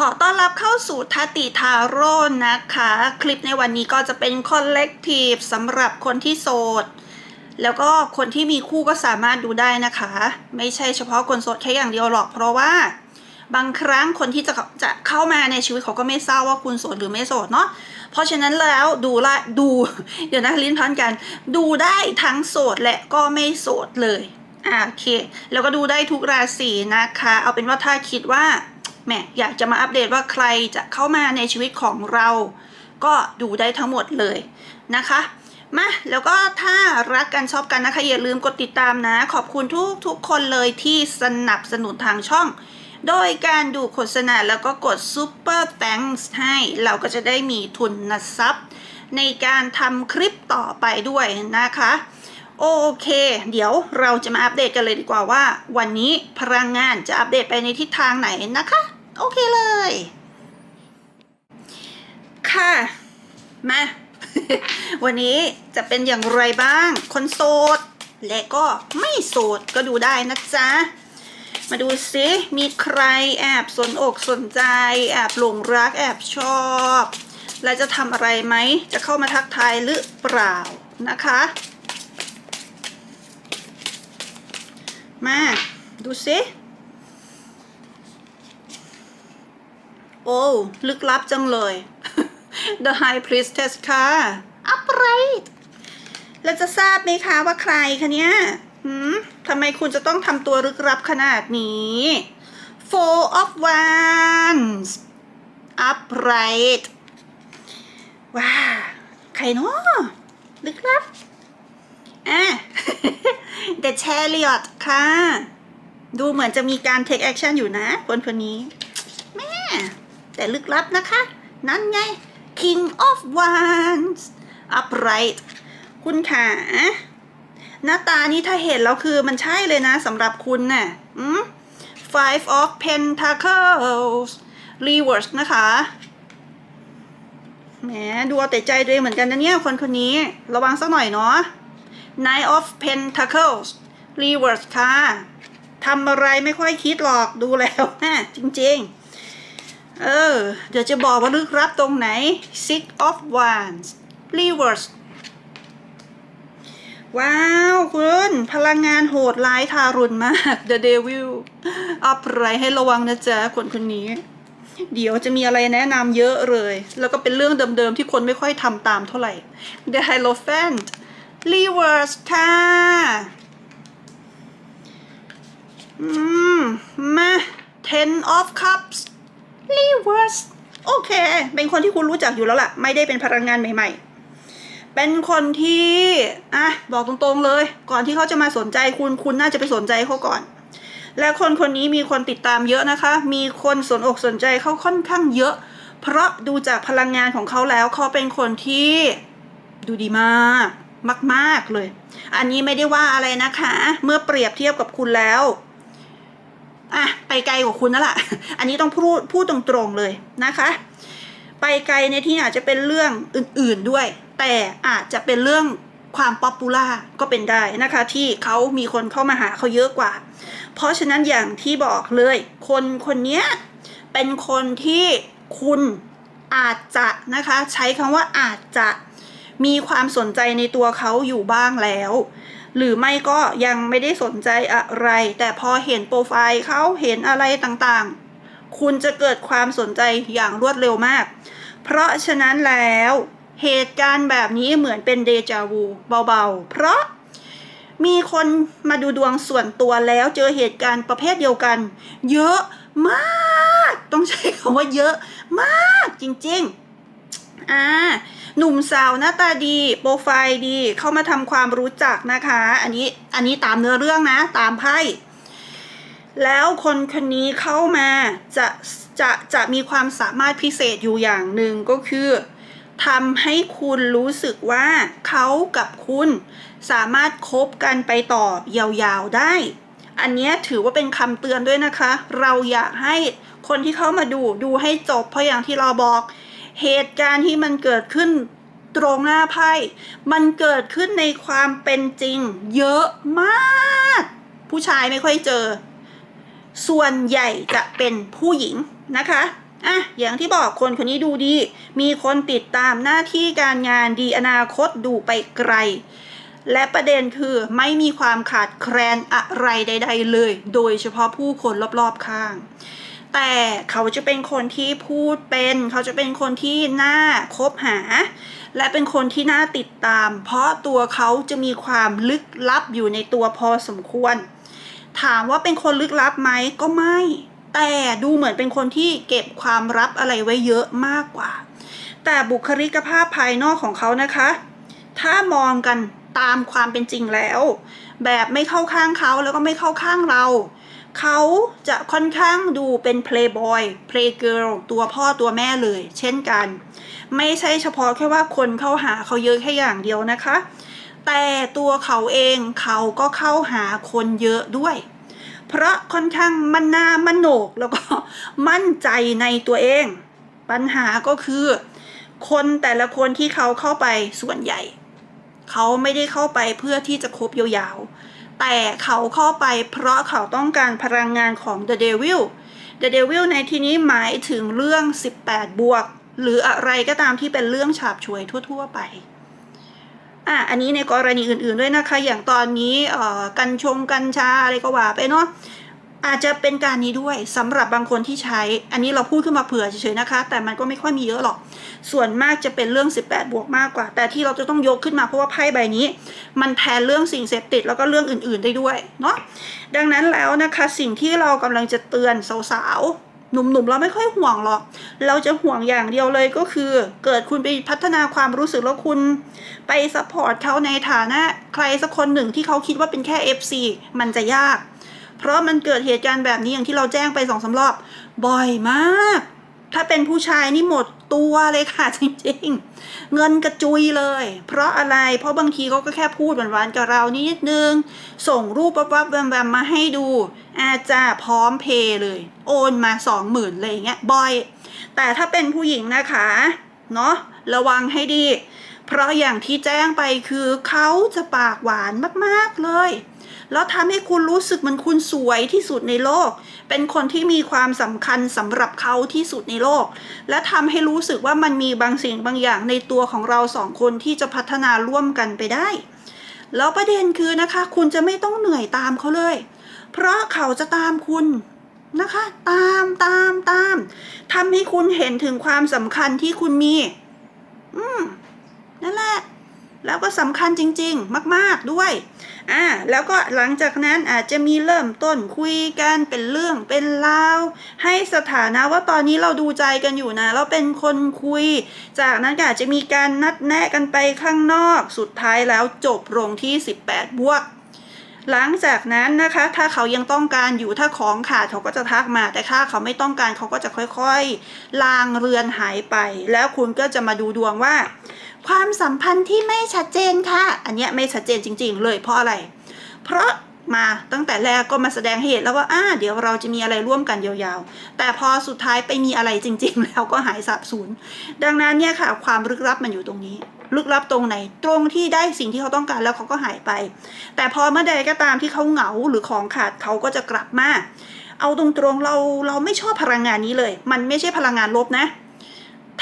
ขอต้อนรับเข้าสู่ทติทาโร่นะคะ คลิปในวันนี้ก็จะเป็นคอลเลกทีฟสำหรับคนที่โสด แล้วก็คนที่มีคู่ก็สามารถดูได้นะคะ ไม่ใช่เฉพาะคนโสดแค่อย่างเดียวหรอก เพราะว่า บางครั้งคนที่จะจะเข้ามาในชีวิตเขาก็ไม่ทราบว่าคุณโสดหรือไม่โสดเนาะเพราะฉะนั้นแล้วดูละดู เดี๋ยวนะลิ้นพันกัน ดูได้ทั้งโสดและก็ไม่โสดเลยอ่าโอเค แล้วก็ดูได้ทุกราศีนะคะ เอาเป็นว่าถ้าคิดว่า แหมอยากจะมาอัปเดตว่าใครจะเข้ามาในชีวิตของเรา ก็ดูได้ทั้งหมดเลยนะคะมาแล้วก็ถ้ารักกันชอบกันนะคะอย่าลืมกดติดตามนะ ขอบคุณทุกทุกคนเลยที่สนับสนุนทางช่อง โดยการดูโฆษณาแล้วก็กด Super Thanks ให้เราก็จะได้มีทุนทรัพย์ ในการทำคลิปต่อไปด้วยนะคะ โอเค เดี๋ยวเราจะมาอัปเดตกันเลยดีกว่าว่า วันนี้พลังงานจะอัปเดตไปในทิศทางไหนนะคะ โอเคเลย ค่ะ มา วันนี้จะเป็นอย่างไรบ้าง คนโสด และก็ไม่โสดก็ดูได้นะจ๊ะ มาดูซิมีใครแอบสนอกสนใจ แอบหลงรักแอบชอบ และจะทำอะไรไหม จะเข้ามาทักทายหรือเปล่านะคะ มา ดูซิ โอ้ลึกลับจังเลย The High Priestess ค่ะ Upright แล้วจะทราบไหมคะว่าใครคะเนี่ยหืมทำไมคุณจะต้องทำตัวลึกลับขนาดนี้ Four of Wands Upright ว้าใครเนาะลึกลับอะ The Chariot ค่ะ ดูเหมือนจะมีการ take action อยู่นะ คนคนนี้ แม่ แต่ลึกลับนะคะ นั่นไง King of Wands upright คุณขาหน้าตานี้ถ้าเห็นแล้วคือมันใช่เลยนะสำหรับคุณน่ะ Five of Pentacles reverse นะคะแหมดูเอาแต่ใจตัวเองเหมือนกันนะเนี่ยคนคนนี้ระวังสักหน่อยเนาะ Nine of Pentacles reverse ค่ะทำอะไรไม่ค่อยคิดหรอกดูแล้วนะจริง ๆ เออ เดี๋ยวจะบอกว่าลึกลับตรงไหน Six of Wands reverse ว้าว คุณ พลังงานโหดร้ายทารุณมาก The Devil อัปไรให้ระวังนะจ๊ะ คนคนนี้ เดี๋ยวจะมีอะไรแนะนำเยอะเลย แล้วก็เป็นเรื่องเดิมๆ ที่คนไม่ค่อยทำตามเท่าไหร่ The Hierophant Reverse ค่ะอืม มา Ten of Cups Reverse โอเค เป็นคนที่คุณรู้จักอยู่แล้วล่ะ ไม่ได้เป็นพลังงานใหม่ ๆ เป็นคนที่อะบอกตรงๆเลย ก่อนที่เขาจะมาสนใจคุณคุณน่าจะไปสนใจเขาก่อน และคนคนนี้มีคนติดตามเยอะนะคะ มีคนสนอกสนใจเขาค่อนข้างเยอะ เพราะดูจากพลังงานของเขาแล้วเขาเป็นคนที่ดูดีมากมาก ๆ เลย อันนี้ไม่ได้ว่าอะไรนะคะ เมื่อเปรียบเทียบกับคุณแล้ว อะไปไกลกว่าคุณนั่นแหละอันนี้ต้องพูดพูดตรงๆเลยนะคะ ไปไกลในที่อาจจะเป็นเรื่องอื่นๆด้วย แต่อาจจะเป็นเรื่องความป๊อปปูล่าก็เป็นได้นะคะ ที่เขามีคนเข้ามาหาเขาเยอะกว่า เพราะฉะนั้นอย่างที่บอกเลย คนคนนี้เป็นคนที่คุณอาจจะนะคะ ใช้คำว่าอาจจะมีความสนใจในตัวเขาอยู่บ้างแล้ว หรือไม่ก็ยังไม่ได้สนใจอะไร แต่พอเห็นโปรไฟล์เขาเห็นอะไรต่างๆ คุณจะเกิดความสนใจอย่างรวดเร็วมาก เพราะฉะนั้นแล้วเหตุการณ์แบบนี้เหมือนเป็นเดจาวูเบาๆ เพราะมีคนมาดูดวงส่วนตัวแล้วเจอเหตุการณ์ประเภทเดียวกัน เยอะมาก ต้องใช้คำว่าเยอะมากจริงๆ อ่า หนุ่มสาวหน้าตาดี โปรไฟล์ดี เข้ามาทำความรู้จักนะคะ อันนี้อันนี้ตามเนื้อเรื่องนะ ตามไพ่แล้วคนคนนี้เข้ามาจะจะจะมีความสามารถพิเศษอยู่อย่างหนึ่งก็คือทำให้คุณรู้สึกว่าเขากับคุณสามารถคบกันไปต่อยาวๆได้ อันนี้ถือว่าเป็นคำเตือนด้วยนะคะ เราอยากให้คนที่เข้ามาดูดูให้จบเพราะอย่างที่เราบอก เหตุการณ์ที่มันเกิดขึ้นตรงหน้าไพ่ มันเกิดขึ้นในความเป็นจริง เยอะมาก ผู้ชายไม่ค่อยเจอ ส่วนใหญ่จะเป็นผู้หญิงนะคะอะอย่างที่บอกคนคนนี้ดูดี มีคนติดตามหน้าที่การงานดีอนาคตดูไปไกล และประเด็นคือไม่มีความขาดแคลนอะไรใด ๆ เลย โดยเฉพาะผู้คนรอบๆข้าง แต่เขาจะเป็นคนที่พูดเป็น เขาจะเป็นคนที่น่าคบหา และเป็นคนที่น่าติดตาม เพราะตัวเขาจะมีความลึกลับอยู่ในตัวพอสมควร ถามว่าเป็นคนลึกลับไหมก็ไม่ แต่ดูเหมือนเป็นคนที่เก็บความลับอะไรไว้เยอะมากกว่า แต่บุคลิกภาพภายนอกของเขานะคะ ถ้ามองกันตามความเป็นจริงแล้ว แบบไม่เข้าข้างเขาแล้วก็ไม่เข้าข้างเรา เขาจะค่อนข้างดูเป็น playboy playgirl ตัวพ่อตัวแม่เลย เช่นกัน ไม่ใช่เฉพาะแค่ว่าคนเข้าหาเขาเยอะแค่อย่างเดียวนะคะ แต่ตัวเขาเองเขาก็เข้าหาคนเยอะด้วย เพราะค่อนข้างมันหนามันโหนกแล้วก็มั่นใจในตัวเอง ปัญหาก็คือ คนแต่ละคนที่เขาเข้าไปส่วนใหญ่ เขาไม่ได้เข้าไปเพื่อที่จะคบยาวๆ แต่เขาเข้าไปเพราะเขาต้องการพลังงานของ The Devil The Devil ในที่นี้หมายถึงเรื่อง 18 บวก หรืออะไรก็ตามที่เป็นเรื่องฉาบฉวยทั่ว ๆ ไปอะอันนี้ในกรณีอื่นๆด้วยนะคะ อย่างตอนนี้กันชงกัญชาอะไรก็ว่าไปเนาะ อาจจะเป็นการนี้ด้วยสำหรับบางคนที่ใช้ อันนี้เราพูดขึ้นมาเผื่อเฉยๆนะคะ แต่มันก็ไม่ค่อยมีเยอะหรอก ส่วนมากจะเป็นเรื่อง 18 บวกมากกว่า แต่ที่เราจะต้องยกขึ้นมาเพราะว่าไพ่ใบนี้ มันแทนเรื่องสิ่งเสพติดแล้วก็เรื่องอื่นๆได้ด้วยเนาะดังนั้นแล้วนะคะสิ่งที่เรากำลังจะเตือนสาวๆหนุ่มๆเราไม่ค่อยห่วงหรอก เราจะห่วงอย่างเดียวเลยก็คือ เกิดคุณไปพัฒนาความรู้สึกแล้วคุณไปซัพพอร์ตเขาในฐานะใครสักคนหนึ่งที่เขาคิดว่าเป็นแค่ FC มันจะยาก เพราะมันเกิดเหตุการณ์แบบนี้อย่างที่เราแจ้งไปสองสารอบบ่อยมาก ถ้าเป็นผู้ชายนี่หมดตัวเลยค่ะจริงๆ เงินกระจุยเลย เพราะอะไร เพราะบางทีเขาก็แค่พูดหวานๆกับเรานิดนึง ส่งรูปวับๆแวมๆมาให้ดู อาจจะพร้อมเพย์เลย โอนมาสองหมื่นเลยอย่างเงี้ยบ่อย แต่ถ้าเป็นผู้หญิงนะคะเนาะระวังให้ดี เพราะอย่างที่แจ้งไปคือเขาจะปากหวานมากๆเลย แล้วทำให้คุณรู้สึกเหมือนคุณสวยที่สุดในโลก เป็นคนที่มีความสำคัญสำหรับเขาที่สุดในโลก และทำให้รู้สึกว่ามันมีบางสิ่งบางอย่างในตัวของเราสองคนที่จะพัฒนาร่วมกันไปได้ แล้วประเด็นคือนะคะ คุณจะไม่ต้องเหนื่อยตามเขาเลย เพราะเขาจะตามคุณนะคะ ตามตามตามทำให้คุณเห็นถึงความสำคัญที่คุณมี อืมนั่นแหละ แล้วก็สำคัญจริง ๆ มาก ๆด้วยอ่าแล้วก็หลังจากนั้นอาจจะมีเริ่มต้นคุยกันเป็นเรื่องเป็นราวให้สถานะว่าตอนนี้เราดูใจกันอยู่นะเราเป็นคนคุย จากนั้นอาจจะมีการนัดแนะกันไปข้างนอกสุดท้ายแล้วจบลงที่ 18 บวก หลังจากนั้นนะคะ ถ้าเขายังต้องการอยู่ถ้าของขาดเขาก็จะทักมา แต่ถ้าเขาไม่ต้องการเขาก็จะค่อยๆ ลางเรือนหายไป แล้วคุณก็จะมาดูดวงว่า ความสัมพันธ์ที่ไม่ชัดเจนค่ะ อันเนี้ยไม่ชัดเจนจริง ๆ เลยเพราะอะไร เพราะมาตั้งแต่แรกก็มาแสดงเห็นแล้วว่าอ่าเดี๋ยวเราจะมีอะไรร่วมกันยาวๆ แต่พอสุดท้ายไปมีอะไรจริง ๆ แล้วก็หายสับสูญดังนั้นเนี่ยค่ะ ความลึกลับมันอยู่ตรงนี้ ลึกลับตรงไหน ตรงที่ได้สิ่งที่เขาต้องการแล้วเขาก็หายไป แต่พอเมื่อใดก็ตามที่เขาเหงาหรือของขาดเขาก็จะกลับมา เอาตรงๆเราเราไม่ชอบพลังงานนี้เลย มันไม่ใช่พลังงานลบนะ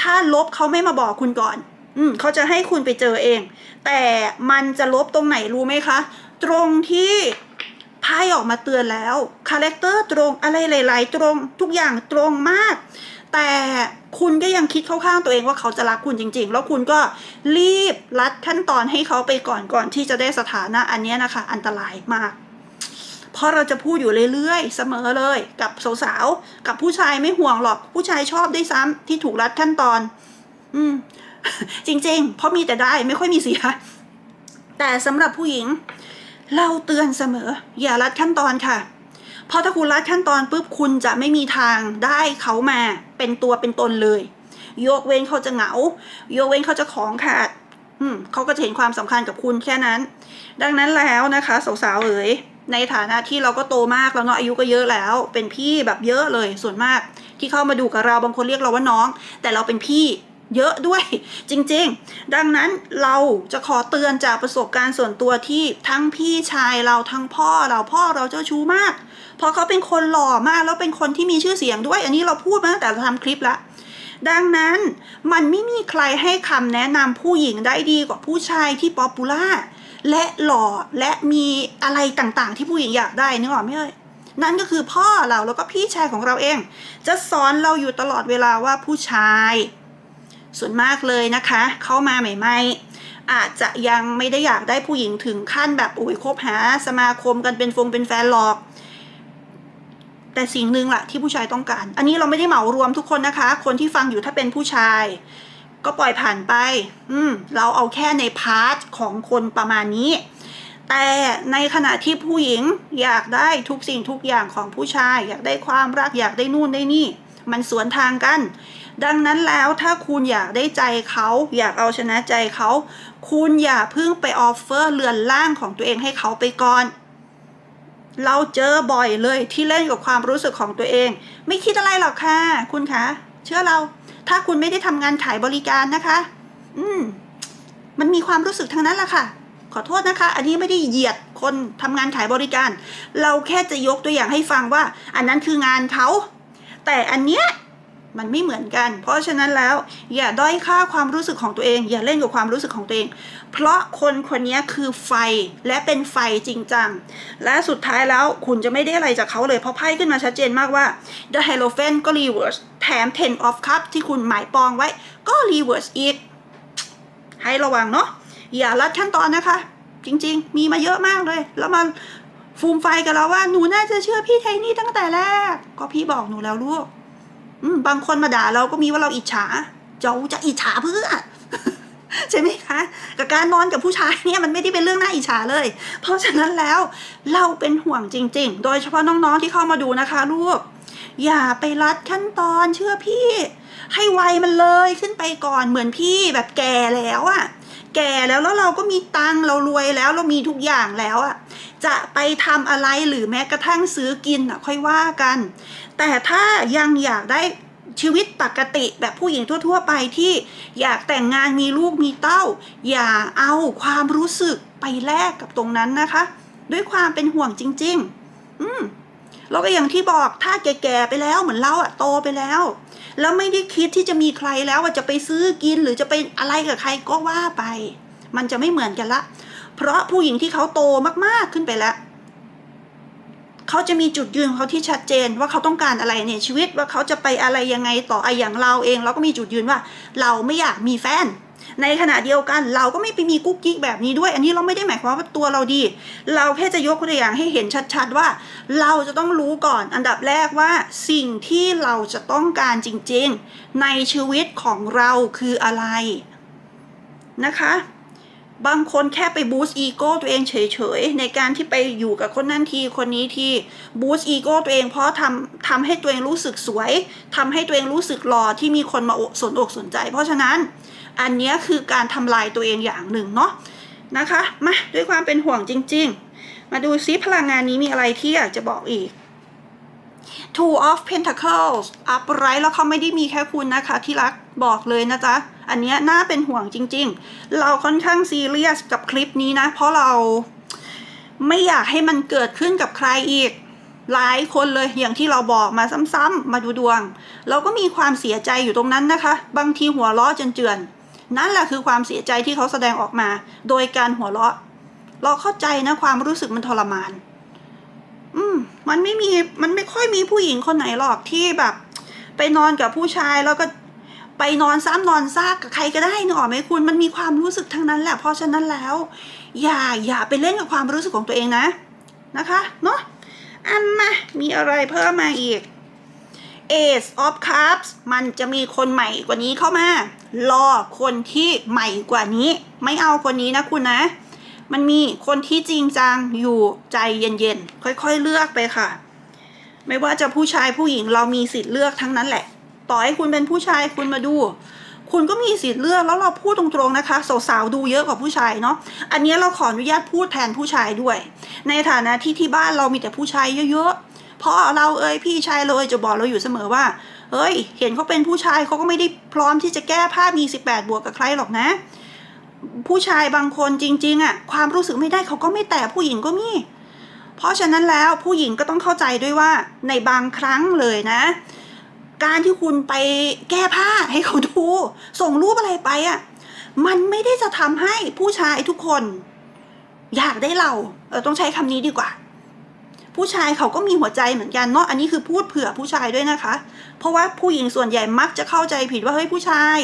ถ้าลบเขาไม่มาบอกคุณก่อน อืมเขาจะให้คุณไปเจอเอง แต่มันจะลบตรงไหนรู้ไหมคะ ตรงที่ไพ่ออกมาเตือนแล้วคาแรคเตอร์ตรงอะไรหลาย ๆ ตรงทุกอย่างตรงมาก แต่คุณก็ยังคิดเข้าข้างตัวเองว่าเขาจะรักคุณจริง ๆ แล้วคุณก็รีบรัดขั้นตอนให้เขาไปก่อนก่อนที่จะได้สถานะอันนี้นะคะ อันตรายมากเพราะเราจะพูดอยู่เรื่อยๆ เสมอเลย กับสาวๆ กับผู้ชายไม่ห่วงหรอก ผู้ชายชอบด้วยซ้ำที่ถูกรัดขั้นตอน อืม จริง ๆ เพราะมีแต่ได้ไม่ค่อยมีเสีย แต่สำหรับผู้หญิง เราเตือนเสมอ อย่ารัดขั้นตอนค่ะ เพราะถ้าคุณรัดขั้นตอนปุ๊บคุณจะไม่มีทางได้เขามาเป็นตัวเป็นตนเลย ยกเว้นเขาจะเหงา ยกเว้นเขาจะของขาดอืมเขาก็จะเห็นความสำคัญกับคุณแค่นั้น ดังนั้นแล้วนะคะสาวๆเอ๋ยในฐานะที่เราก็โตมากแล้วเนาะอายุก็เยอะแล้ว เป็นพี่แบบเยอะเลยส่วนมาก ที่เข้ามาดูกับเราบางคนเรียกเราว่าน้อง แต่เราเป็นพี่ เยอะด้วยจริงๆ ดังนั้นเราจะขอเตือนจากประสบการณ์ส่วนตัวที่ทั้งพี่ชายเราทั้งพ่อเราพ่อเราเจ้าชู้มาก เพราะเขาเป็นคนหล่อมากแล้วเป็นคนที่มีชื่อเสียงด้วย อันนี้เราพูดมาตั้งแต่เราทำคลิปละดังนั้นมันไม่มีใครให้คำแนะนำผู้หญิงได้ดีกว่าผู้ชายที่ป๊อปปูล่าและหล่อและมีอะไรต่างๆ ที่ผู้หญิงอยากได้นึกออกไหมเอ่ยนั่นก็คือพ่อเราแล้วก็พี่ชายของเราเอง จะสอนเราอยู่ตลอดเวลาว่าผู้ชาย ส่วนมากเลยนะคะ เข้ามาใหม่ ๆ อาจจะยังไม่ได้อยากได้ผู้หญิงถึงขั้นแบบอุ้ยคบหาสมาคมกันเป็นฟงเป็นแฟนหรอก แต่สิ่งหนึ่งแหละที่ผู้ชายต้องการ อันนี้เราไม่ได้เหมารวมทุกคนนะคะ คนที่ฟังอยู่ถ้าเป็นผู้ชาย ก็ปล่อยผ่านไป อืมเราเอาแค่ในพาร์ทของคนประมาณนี้ แต่ในขณะที่ผู้หญิงอยากได้ทุกสิ่งทุกอย่างของผู้ชาย อยากได้ความรักอยากได้นู่นได้นี่ มันสวนทางกัน ดังนั้นแล้วถ้าคุณอยากได้ใจเขาอยากเอาชนะใจเขา คุณอย่าเพิ่งไปออฟเฟอร์เรือนร่างของตัวเองให้เขาไปก่อน เราเจอบ่อยเลยที่เล่นกับความรู้สึกของตัวเอง ไม่คิดอะไรหรอกค่ะ คุณคะ เชื่อเรา ถ้าคุณไม่ได้ทำงานขายบริการนะคะ อืม มันมีความรู้สึกทั้งนั้นแหละค่ะขอโทษนะคะ อันนี้ไม่ได้เหยียดคนทำงานขายบริการ เราแค่จะยกตัวอย่างให้ฟังว่า อันนั้นคืองานเขา แต่อันเนี้ย มันไม่เหมือนกัน เพราะฉะนั้นแล้วอย่าด้อยค่าความรู้สึกของตัวเอง อย่าเล่นกับความรู้สึกของตัวเอง เพราะคนคนนี้คือไฟและเป็นไฟจริงจังและสุดท้ายแล้วคุณจะไม่ได้อะไรจากเขาเลย เพราะไพ่ขึ้นมาชัดเจนมากว่า The h e r o p h a n t ก็ reverse แถม Ten of Cups ที่คุณหมายปองไว้ก็ reverse อีก ให้ระวังเนาะอย่าลัดขั้นตอนนะคะ จริงๆ มีมาเยอะมากเลย แล้วมาฟูมไฟกับเราว่าหนูน่าจะเชื่อพี่ไทนี่ตั้งแต่แรก ก็พี่บอกหนูแล้วลูก บางคนมาด่าเราก็มีว่าเราอิจฉาเจ้าจะอิจฉาเพื่อใช่ไหมคะ กับการนอนกับผู้ชายเนี่ยมันไม่ได้เป็นเรื่องน่าอิจฉาเลย เพราะฉะนั้นแล้วเราเป็นห่วงจริง ๆ โดยเฉพาะน้องๆที่เข้ามาดูนะคะลูก อย่าไปรัดขั้นตอนเชื่อพี่ ให้ไวมันเลยขึ้นไปก่อนเหมือนพี่แบบแก่แล้วอะแก่แล้วแล้วเราก็มีตังค์เรารวยแล้วเรามีทุกอย่างแล้วอะ จะไปทำอะไรหรือแม้กระทั่งซื้อกินอะค่อยว่ากัน แต่ถ้ายังอยากได้ชีวิตปกติแบบผู้หญิงทั่ว ๆ ไปที่อยากแต่งงานมีลูกมีเต้า อย่าเอาความรู้สึกไปแลกกับตรงนั้นนะคะ ด้วยความเป็นห่วงจริง ๆ อืมแล้วก็อย่างที่บอกถ้าแก่ๆไปแล้วเหมือนเราอะโตไปแล้ว แล้วไม่ได้คิดที่จะมีใครแล้วว่าจะไปซื้อกินหรือจะไปอะไรกับใครก็ว่าไป มันจะไม่เหมือนกันละ เพราะผู้หญิงที่เขาโตมากๆขึ้นไปแล้วเขาจะมีจุดยืนของเขาที่ชัดเจนว่าเขาต้องการอะไรในชีวิตว่าเขาจะไปอะไรยังไงต่อไออย่างเราเอง เราก็มีจุดยืนว่า เราไม่อยากมีแฟน ในขณะเดียวกัน เราก็ไม่ไปมีกุ๊กกิ๊กแบบนี้ด้วย อันนี้เราไม่ได้หมายความว่าตัวเราดี เราแค่จะยกตัวอย่างให้เห็นชัดๆว่า เราจะต้องรู้ก่อนอันดับแรกว่า สิ่งที่เราจะต้องการจริงๆ ในชีวิตของเราคืออะไรนะคะ บางคนแค่ไปบูสต์อีโก้ตัวเองเฉยๆ ในการที่ไปอยู่กับคนนั้นทีคนนี้ทีบูสต์อีโก้ตัวเองเพราะทำทำให้ตัวเองรู้สึกสวยทำให้ตัวเองรู้สึกหล่อที่มีคนมาสนอกสนใจ เพราะฉะนั้นอันนี้คือการทำลายตัวเองอย่างหนึ่งเนาะนะคะมาด้วยความเป็นห่วงจริง ๆ มาดูซิพลังงานนี้มีอะไรที่อยากจะบอกอีก Two of Pentacles upright แล้วเขาไม่ได้มีแค่คุณนะคะที่รักบอกเลยนะจ๊ะ อันนี้น่าเป็นห่วงจริง ๆ เราค่อนข้างซีเรียสกับคลิปนี้นะ เพราะเราไม่อยากให้มันเกิดขึ้นกับใครอีก หลายคนเลยอย่างที่เราบอกมาซ้ำๆมาดูดวง เราก็มีความเสียใจอยู่ตรงนั้นนะคะ บางทีหัวเราะเจือน นั่นแหละคือความเสียใจที่เขาแสดงออกมา โดยการหัวเราะ เราเข้าใจนะความรู้สึกมันทรมาน อืม มันไม่มีมันไม่ค่อยมีผู้หญิงคนไหนหรอกที่แบบ ไปนอนกับผู้ชายแล้วก็ ไปนอนซ้ำนอนซากกับใครก็ได้นึกออกไหมคุณ มันมีความรู้สึกทั้งนั้นแหละ เพราะฉะนั้นแล้ว อย่าอย่าไปเล่นกับความรู้สึกของตัวเองนะนะคะเนาะอันมามีอะไรเพิ่มมาอีก Ace of Cups มันจะมีคนใหม่กว่านี้เข้ามา รอคนที่ใหม่กว่านี้ ไม่เอาคนนี้นะคุณนะ มันมีคนที่จริงจังอยู่ใจเย็นๆ ค่อยๆเลือกไปค่ะ ไม่ว่าจะผู้ชายผู้หญิงเรามีสิทธิ์เลือกทั้งนั้นแหละ ต่อให้คุณเป็นผู้ชายคุณมาดู คุณก็มีสิทธิ์เลือกแล้วเราพูดตรงๆนะคะสาวๆดูเยอะกว่าผู้ชายเนาะอันนี้เราขออนุญาตพูดแทนผู้ชายด้วย ในฐานะที่ที่บ้านเรามีแต่ผู้ชายเยอะๆพ่อเราเอ่ยพี่ชายเราเอ่ยจะบอกเราอยู่เสมอว่าเฮ้ย เห็นเขาเป็นผู้ชายเขาก็ไม่ได้พร้อมที่จะแก้ผ้ามี18 บวกกับใครหรอกนะ ผู้ชายบางคนจริง ๆอะความรู้สึกไม่ได้เขาก็ไม่แต่ผู้หญิงก็มี เพราะฉะนั้นแล้วผู้หญิงก็ต้องเข้าใจด้วยว่าในบางครั้งเลยนะ การที่คุณไปแก้ผ้าให้เขาดู ส่งรูปอะไรไปอะมันไม่ได้จะทำให้ผู้ชายทุกคน อยากได้เราเออต้องใช้คำนี้ดีกว่า ผู้ชายเขาก็มีหัวใจเหมือนกันเนาะอันนี้คือพูดเผื่อผู้ชายด้วยนะคะ เพราะว่าผู้หญิงส่วนใหญ่มักจะเข้าใจผิดว่าเฮ้ยผู้ชาย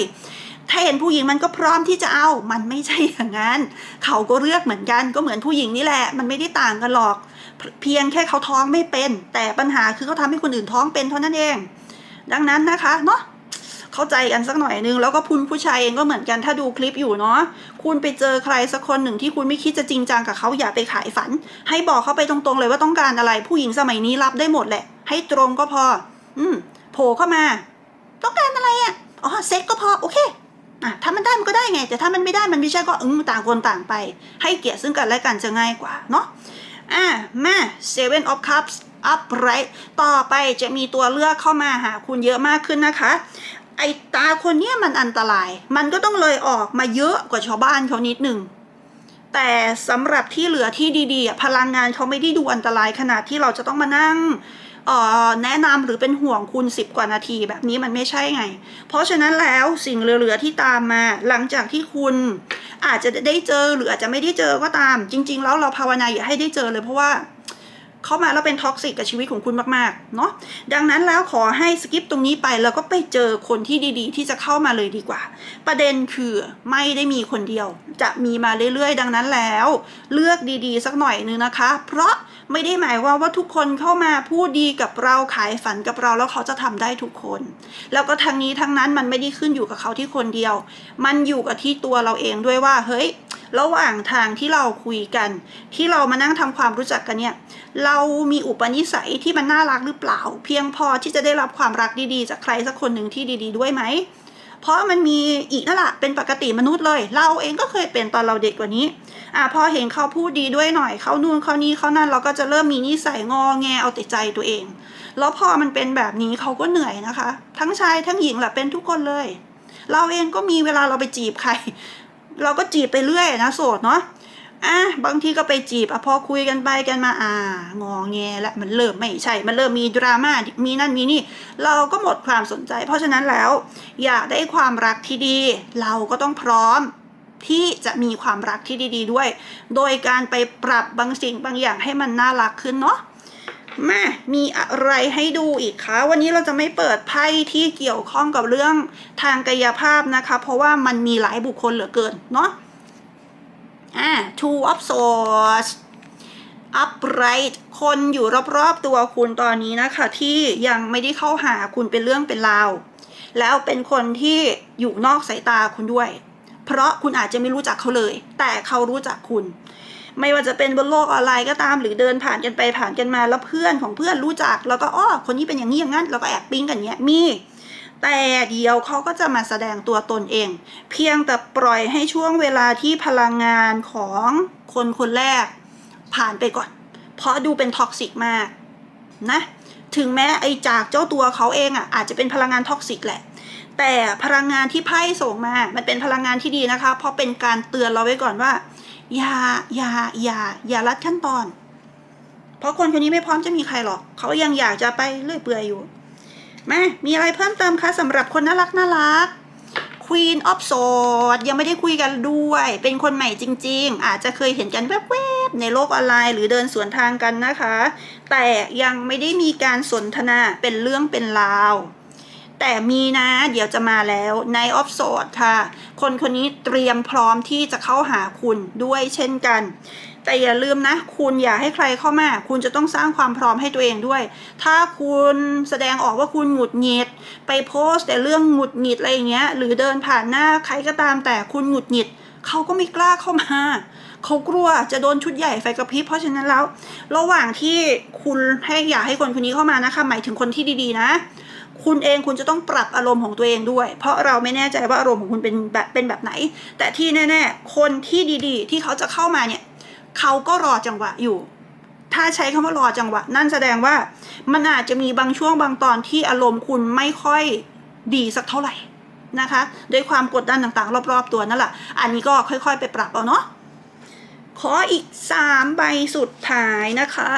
ถ้าเห็นผู้หญิงมันก็พร้อมที่จะเอา มันไม่ใช่อย่างนั้น เขาก็เลือกเหมือนกัน ก็เหมือนผู้หญิงนี่แหละ มันไม่ได้ต่างกันหรอก เพียงแค่เขาท้องไม่เป็น แต่ปัญหาคือเขาทำให้คนอื่นท้องเป็นเท่านั้นเอง ดังนั้นนะคะเนาะเข้าใจกันสักหน่อยนึง แล้วก็คุณผู้ชายเองก็เหมือนกันถ้าดูคลิปอยู่เนาะคุณไปเจอใครสักคนหนึ่งที่คุณไม่คิดจะจริงจังกับเขาอย่าไปขายฝัน ให้บอกเขาไปตรงๆเลยว่าต้องการอะไร ผู้หญิงสมัยนี้รับได้หมดแหละ ให้ตรงก็พอ อืมโผล่เข้ามา ต้องการอะไรอะ่ะอ๋อเซ็กก็พอโอเคอะถ้ามันได้มันก็ได้ไง แต่ถ้ามันไม่ได้มันไม่ใช่ก็อืมต่างคนต่างไป ให้เกียรติซึ่งกันและกันจะง่ายกว่าเนาะอะมา Seven of Cups upright ต่อไปจะมีตัวเลือกเข้ามาหาคุณเยอะมากขึ้นนะคะ ไอตาคนเนี้ยมันอันตราย มันก็ต้องเลยออกมาเยอะกว่าชาวบ้านเขานิดหนึ่งแต่สำหรับที่เหลือที่ดีๆ พลังงานเขาไม่ได้ดูอันตรายขนาดที่เราจะต้องมานั่งออแนะนำหรือเป็นห่วงคุณสิบกว่านาทีแบบนี้มันไม่ใช่ไง เพราะฉะนั้นแล้วสิ่งเหลือๆที่ตามมาหลังจากที่คุณอาจจะได้เจอหรืออาจจะไม่ได้เจอก็ตาม จริง ๆ แล้วเราภาวนาอย่าให้ได้เจอเลยเพราะว่า เข้ามาแล้วเป็นท็อกซิกกับชีวิตของคุณมากๆเนาะดังนั้นแล้วขอให้สกิปตรงนี้ไปแล้วก็ไปเจอคนที่ดีๆ ที่จะเข้ามาเลยดีกว่า ประเด็นคือไม่ได้มีคนเดียว จะมีมาเรื่อยๆ ดังนั้นแล้ว เลือกดีๆ สักหน่อยนึงนะคะ เพราะไม่ได้หมายว่าว่าทุกคนเข้ามาพูดดีกับเราขายฝันกับเราแล้วเขาจะทำได้ทุกคน แล้วก็ทั้งนี้ทั้งนั้นมันไม่ได้ขึ้นอยู่กับเขาที่คนเดียว มันอยู่กับที่ตัวเราเองด้วยว่าเฮ้ยระหว่างทางที่เราคุยกัน ที่เรามานั่งทำความรู้จักกันเนี่ย เรามีอุปนิสัยที่มันน่ารักหรือเปล่า เพียงพอที่จะได้รับความรักดีๆ จากใครสักคนหนึ่งที่ดี ๆ ด้วยไหม เพราะมันมีอีกนั่นแหละเป็นปกติมนุษย์เลย เราเองก็เคยเป็นตอนเราเด็กกว่านี้อะพอเห็นเขาพูดดีด้วยหน่อยเขานู่นเขานี่เขานั่นเราก็จะเริ่มมีนิสัยงอแงเอาแต่ใจตัวเอง แล้วพอมันเป็นแบบนี้เขาก็เหนื่อยนะคะ ทั้งชายทั้งหญิงแหละเป็นทุกคนเลย เราเองก็มีเวลาเราไปจีบใคร เราก็จีบไปเรื่อยนะโสดเนาะ อะบางทีก็ไปจีบอะพอคุยกันไปกันมาอ่างอแงและมันเริ่มไม่ใช่ มันเริ่มมีดราม่ามีนั่นมีนี่ เราก็หมดความสนใจ เพราะฉะนั้นแล้ว อยากได้ความรักที่ดี เราก็ต้องพร้อมที่จะมีความรักที่ดี ๆด้วย โดยการไปปรับบางสิ่งบางอย่างให้มันน่ารักขึ้นเนาะมามีอะไรให้ดูอีกคะ วันนี้เราจะไม่เปิดไพ่ที่เกี่ยวข้องกับเรื่องทางกายภาพนะคะ เพราะว่ามันมีหลายบุคคลเหลือเกินเนาะ อ่า two of swords upright คนอยู่รอบๆตัวคุณตอนนี้นะคะ ที่ยังไม่ได้เข้าหาคุณเป็นเรื่องเป็นราว แล้วเป็นคนที่อยู่นอกสายตาคุณด้วย เพราะคุณอาจจะไม่รู้จักเขาเลย แต่เขารู้จักคุณ ไม่ว่าจะเป็นบนโลกออนไลน์ก็ตามหรือเดินผ่านกันไปผ่านกันมาแล้วเพื่อนของเพื่อนรู้จัก แล้วก็อ้อคนนี้เป็นอย่างนี้อย่างนั้นแล้วก็แอบปิ๊งกันเนี้ยมี แต่เดียวเขาก็จะมาแสดงตัวตนเอง เพียงแต่ปล่อยให้ช่วงเวลาที่พลังงานของคนคนแรก ผ่านไปก่อน เพราะดูเป็นท็อกซิกมากนะถึงแม้ไอจากเจ้าตัวเขาเองอะอาจจะเป็นพลังงานท็อกซิกแหละ แต่พลังงานที่ไพ่ส่งมา มันเป็นพลังงานที่ดีนะคะ เพราะเป็นการเตือนเราไว้ก่อนว่า อย่าอย่าอย่าอย่าลัดขั้นตอน เพราะคนคนนี้ไม่พร้อมจะมีใครหรอก เขายังอยากจะไปเรื่อยเปื่อยอยู่ มามีอะไรเพิ่มเติมคะสำหรับคนน่ารักน่ารัก Queen of s w o r d ยังไม่ได้คุยกันด้วย เป็นคนใหม่จริง ๆ อาจจะเคยเห็นกันแวบๆในโลกออนไลน์หรือเดินสวนทางกันนะคะ แต่ยังไม่ได้มีการสนทนาเป็นเรื่องเป็นราว แต่มีนะเดี๋ยวจะมาแล้วใน of Swords ค่ะ คนคนนี้เตรียมพร้อมที่จะเข้าหาคุณด้วยเช่นกัน แต่อย่าลืมนะ คุณอย่าให้ใครเข้ามา คุณจะต้องสร้างความพร้อมให้ตัวเองด้วย ถ้าคุณแสดงออกว่าคุณหงุดหงิด ไปโพสต์แต่เรื่องหงุดหงิดอะไรอย่างเงี้ย หรือเดินผ่านหน้าใครก็ตามแต่คุณหงุดหงิดเขาก็ไม่กล้าเข้ามาเขากลัวจะโดนชุดใหญ่ไฟกระพริบเพราะฉะนั้นแล้ว ระหว่างที่คุณให้อยากให้คนคนนี้เข้ามานะคะหมายถึงคนที่ดีๆนะ คุณเองคุณจะต้องปรับอารมณ์ของตัวเองด้วย เพราะเราไม่แน่ใจว่าอารมณ์ของคุณเป็นแบบเป็นแบบไหน แต่ที่แน่ ๆ คนที่ดีๆ ที่เขาจะเข้ามาเนี่ย เขาก็รอจังหวะอยู่ ถ้าใช้คำว่ารอจังหวะ นั่นแสดงว่ามันอาจจะมีบางช่วงบางตอนที่อารมณ์คุณไม่ค่อยดีสักเท่าไหร่นะคะด้วยความกดดันต่างๆ รอบๆตัวนั่นแหละอันนี้ก็ค่อยๆ ไปปรับเอาเนาะขออีก 3 ใบสุดท้ายนะคะ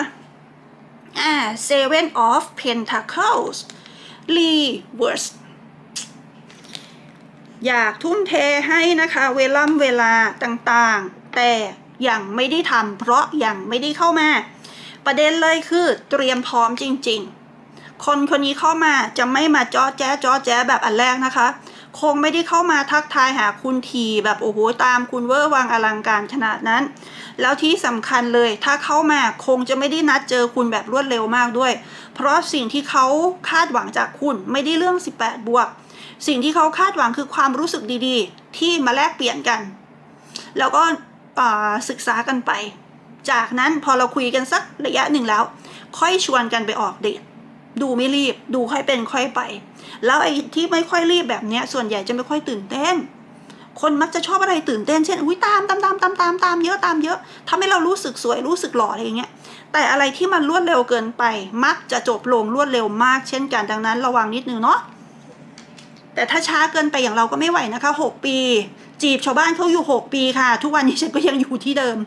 อ่า Seven of Pentacles Reverse อยากทุ่มเทให้นะคะ เวล่ำเวลาต่างๆ แต่ ยังไม่ได้ทำเพราะยังไม่ได้เข้ามา ประเด็นเลยคือเตรียมพร้อมจริง ๆ คนคนนี้เข้ามาจะไม่มาจ้อแจ๊จ้อแจ๊แบบอันแรกนะคะ คงไม่ได้เข้ามาทักทายหาคุณทีแบบโอ้โหตามคุณเวอร์วังอลังการขนาดนั้น แล้วที่สำคัญเลยถ้าเข้ามาคงจะไม่ได้นัดเจอคุณแบบรวดเร็วมากด้วย เพราะสิ่งที่เขาคาดหวังจากคุณไม่ได้เรื่อง 18 บวกสิ่งที่เขาคาดหวังคือความรู้สึกดีๆ ที่มาแลกเปลี่ยนกัน แล้วก็ ศึกษากันไป จากนั้นพอเราคุยกันสักระยะหนึ่งแล้ว ค่อยชวนกันไปออกเดทดูไม่รีบ ดูค่อยเป็นค่อยไป แล้วไอ้ที่ไม่ค่อยรีบแบบเนี้ย ส่วนใหญ่จะไม่ค่อยตื่นเต้น คนมักจะชอบอะไรตื่นเต้น เช่น อุ้ยตามตามตามตามตามตามเยอะตามเยอะทำให้เรารู้สึกสวยรู้สึกหล่ออะไรอย่างเงี้ย แต่อะไรที่มันรวดเร็วเกินไป มักจะจบลงรวดเร็วมากเช่นกันดังนั้น ระวังนิดนึงเนาะ แต่ถ้าช้าเกินไปอย่างเราก็ไม่ไหวนะคะหกปี จีบชาวบ้านเขาอยู่หกปีค่ะ ทุกวันนี้ฉันก็ยังอยู่ที่เดิม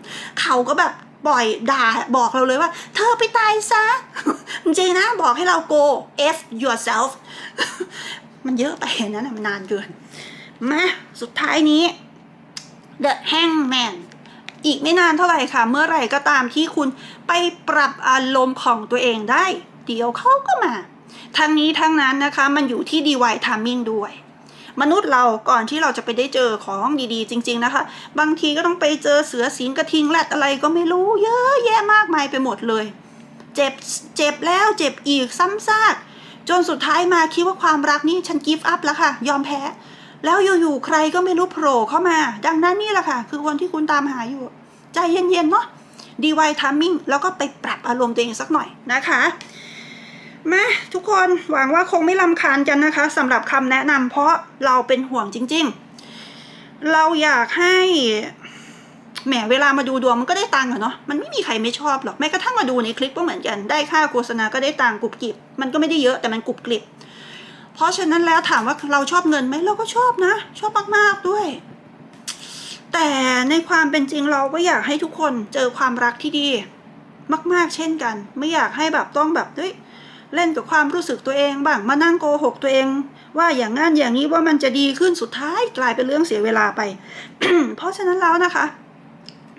เขาก็แบบปล่อยด่าบอกเราเลยว่า เธอไปตายซะ จริงนะ บอกให้เรา go f yourself มันเยอะไปนะนะมันนานเกินมาสุดท้ายนี้ The Hangman อีกไม่นานเท่าไหร่ค่ะ เมื่อไหร่ก็ตามที่คุณไปปรับอารมณ์ของตัวเองได้ เดี๋ยวเขาก็มา ทั้งนี้ทั้งนั้นนะคะมันอยู่ที่ DY Timing ด้วย มนุษย์เราก่อนที่เราจะไปได้เจอของดีๆ จริง ๆนะคะ บางทีก็ต้องไปเจอเสือสิงกระทิงแรดอะไรก็ไม่รู้เยอะแยะมากมายไปหมดเลย เจ็บเจ็บแล้วเจ็บอีกซ้ำซากจนสุดท้ายมาคิดว่าความรักนี่ฉันกิฟต์อัพแล้วค่ะ ยอมแพ้ แล้วอยู่ๆใครก็ไม่รู้โผล่เข้ามา ดังนั้นนี่แหละค่ะ คือคนที่คุณตามหาอยู่ ใจเย็นๆเนาะดีไวทามมิ่งแล้วก็ไปปรับอารมณ์ตัวเองสักหน่อยนะคะ มาทุกคนหวังว่าคงไม่ลำคาญกันนะคะสำหรับคำแนะนำเพราะเราเป็นห่วงจริง ๆ เราอยากให้แหมเวลามาดูดวงมันก็ได้ตังค์อะเนาะมันไม่มีใครไม่ชอบหรอกแม้กระทั่งมาดูในคลิปก็เหมือนกันได้ค่าโฆษณาก็ได้ตังค์กรุบกริบมันก็ไม่ได้เยอะแต่มันกรุบกริบเพราะฉะนั้นแล้วถามว่าเราชอบเงินไหมเราก็ชอบนะ ชอบมากๆด้วย แต่ในความเป็นจริงเราก็อยากให้ทุกคนเจอความรักที่ดี มาก ๆ เช่นกัน ไม่อยากให้แบบต้องแบบเฮ้ย เล่นกับความรู้สึกตัวเองบ้างมานั่งโกหกตัวเอง ว่าอย่างงั้นอย่างนี้ว่ามันจะดีขึ้นสุดท้ายกลายเป็นเรื่องเสียเวลาไป เพราะฉะนั้นแล้วนะคะ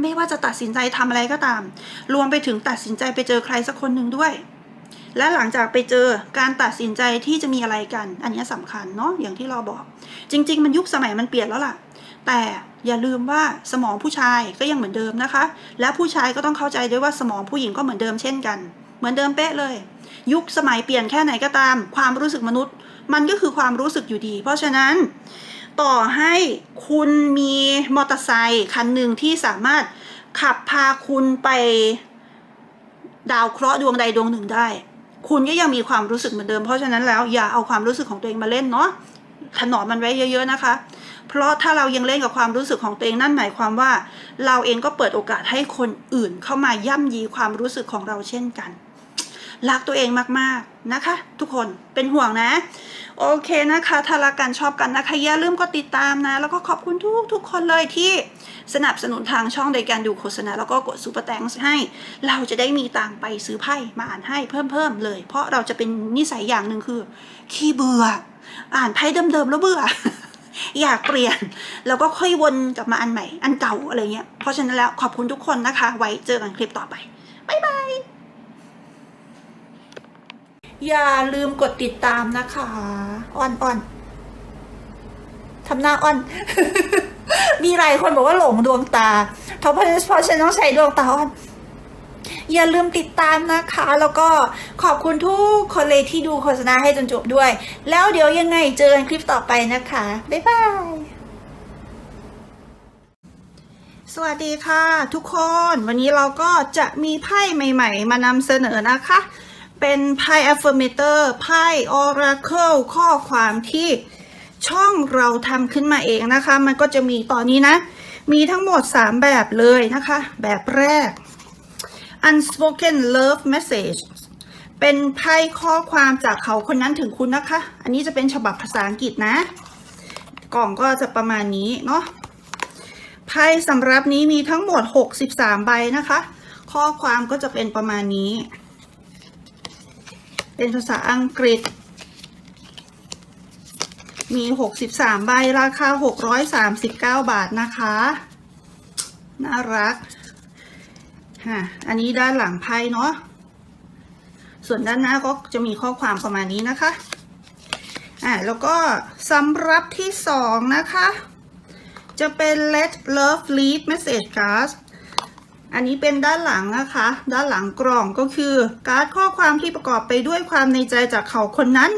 ไม่ว่าจะตัดสินใจทำอะไรก็ตาม รวมไปถึงตัดสินใจไปเจอใครสักคนหนึ่งด้วย และหลังจากไปเจอการตัดสินใจที่จะมีอะไรกัน อันนี้สำคัญเนาะอย่างที่เราบอก จริง ๆ มันยุคสมัยมันเปลี่ยนแล้วล่ะ แต่อย่าลืมว่าสมองผู้ชายก็ยังเหมือนเดิมนะคะ และผู้ชายก็ต้องเข้าใจด้วยว่าสมองผู้หญิงก็เหมือนเดิมเช่นกัน เหมือนเดิมเป๊ะเลย ยุคสมัยเปลี่ยนแค่ไหนก็ตาม ความรู้สึกมนุษย์ มันก็คือความรู้สึกอยู่ดี เพราะฉะนั้น ต่อให้คุณมีมอเตอร์ไซค์คันหนึ่งที่สามารถขับพาคุณไปดาวเคราะห์ดวงใดดวงหนึ่งได้ คุณก็ยังมีความรู้สึกเหมือนเดิม เพราะฉะนั้นแล้วอย่าเอาความรู้สึกของตัวเองมาเล่นเนาะถนอมมันไว้เยอะๆนะคะ เพราะถ้าเรายังเล่นกับความรู้สึกของตัวเองนั่นหมายความว่า เราเองก็เปิดโอกาสให้คนอื่นเข้ามาย่ำยีความรู้สึกของเราเช่นกัน รักตัวเองมากๆนะคะ ทุกคนเป็นห่วงนะ โอเคนะคะ ถ้ารักกันชอบกันนะคะอย่าลืมกดติดตามนะ แล้วก็ขอบคุณทุกทุกคนเลยที่สนับสนุนทางช่องในการดูโฆษณาแล้วก็กดซูเปอร์แตงให้ เราจะได้มีตังค์ไปซื้อไพ่มาอ่านให้เพิ่มเพิ่มๆเลย เพราะเราจะเป็นนิสัยอย่างหนึ่งคือ ขี้เบื่อ อ่านไพ่เดิมๆแล้วเบื่ออยากเปลี่ยน แล้วก็ค่อยวนกลับมาอันใหม่ อันเก่าอะไรเงี้ย เพราะฉะนั้นแล้วขอบคุณทุกคนนะคะ ไว้เจอกันคลิปต่อไป บ๊ายบาย อย่าลืมกดติดตามนะคะอ่อนอ่อนทำหน้าอ่อน มีหลายคนบอกว่าหลงดวงตา เพราะเพราะฉันต้องใช้ดวงตาอ่อน อย่าลืมติดตามนะคะ แล้วก็ขอบคุณทุกคนเลยที่ดูโฆษณาให้จนจบด้วย แล้วเดี๋ยวยังไงเจอกันคลิปต่อไปนะคะ บ๊ายบายสวัสดีค่ะทุกคน วันนี้เราก็จะมีไพ่ใหม่ ๆ มานำเสนอนะคะ เป็นไพ่ affirmator ไพ่ oracle ข้อความที่ช่องเราทำขึ้นมาเองนะคะ มันก็จะมีตอนนี้นะ มีทั้งหมด 3 แบบเลยนะคะ แบบแรก unspoken love message เป็นไพ่ข้อความจากเขาคนนั้นถึงคุณนะคะ อันนี้จะเป็นฉบับภาษาอังกฤษนะ กล่องก็จะประมาณนี้เนาะ ไพ่สำรับนี้มีทั้งหมด 63 ใบนะคะ ข้อความก็จะเป็นประมาณนี้ เป็นภาษาอังกฤษ มี 63 ใบ ราคา 639 บาทนะคะ น่ารักฮะอันนี้ด้านหลังไพ่เนาะ ส่วนด้านหน้าก็จะมีข้อความประมาณนี้นะคะ อ่าแล้วก็สำรับที่สองนะคะ จะเป็น let love lead message Cards อันนี้เป็นด้านหลังนะคะ ด้านหลังกล่องก็คือ การ์ดข้อความที่ประกอบไปด้วยความในใจจากเขาคนนั้น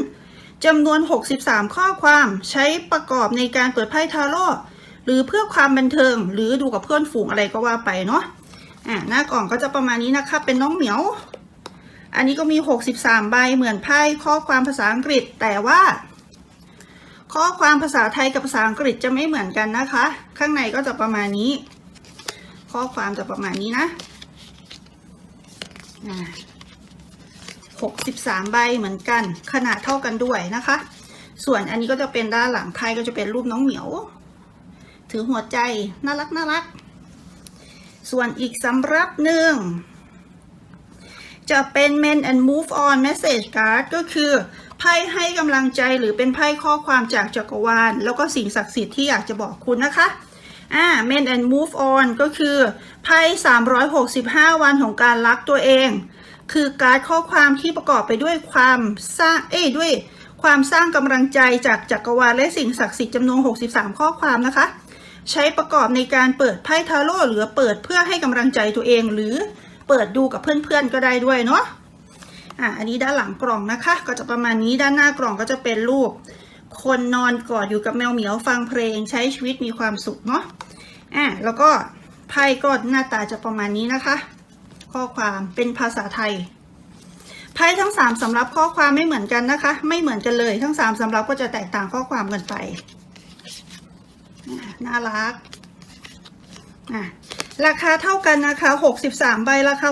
จำนวน 63 ข้อความใช้ประกอบในการเปิดไพ่ทาโร่หรือเพื่อความบันเทิง หรือดูกับเพื่อนฝูงอะไรก็ว่าไปเนาะอ่าหน้ากล่องก็จะประมาณนี้นะคะเป็นน้องเหมียว อันนี้ก็มี 63 ใบเหมือนไพ่ข้อความภาษาอังกฤษ แต่ว่า ข้อความภาษาไทยกับภาษาอังกฤษจะไม่เหมือนกันนะคะ ข้างในก็จะประมาณนี้ ข้อความจะประมาณนี้นะอ่า63ใบเหมือนกัน ขนาดเท่ากันด้วยนะคะ ส่วนอันนี้ก็จะเป็นด้านหลังไพ่ก็จะเป็นรูปน้องเหมียว ถือหัวใจน่ารักน่ารัก ส่วนอีกสำรับหนึ่งจะเป็น Men and Move On Message Card ก็คือไพ่ให้กำลังใจหรือเป็นไพ่ข้อความจากจักรวาล แล้วก็สิ่งศักดิ์สิทธิ์ที่อยากจะบอกคุณนะคะ อ่า Men and Move On ก็คือไพ่365 วันของการรักตัวเอง คือการข้อความที่ประกอบไปด้วยความสร้าง เอ้ยด้วยความสร้างกำลังใจจากจักรวาลและสิ่งศักดิ์สิทธิ์จำนวน 63 ข้อความนะคะ ใช้ประกอบในการเปิดไพ่ทาโร่หรือเปิดเพื่อให้กำลังใจตัวเองหรือเปิดดูกับเพื่อนๆก็ได้ด้วยเนาะอะอันนี้ด้านหลังกล่องนะคะ ก็จะประมาณนี้ด้านหน้ากล่องก็จะเป็นรูป คนนอนกอดอยู่กับแมวเหมียวฟังเพลงใช้ชีวิตมีความสุขเนาะอะแล้วก็ไพ่ก็หน้าตาจะประมาณนี้นะคะ ข้อความเป็นภาษาไทยไพ่ทั้งสามสำรับข้อความไม่เหมือนกันนะคะ ไม่เหมือนกันเลยทั้งสามสำรับก็จะแตกต่างข้อความกันไปน่ารักราคาเท่ากันนะคะ 63 ใบราคา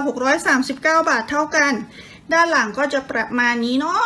639 บาทเท่ากัน ด้านหลังก็จะประมาณนี้เนาะ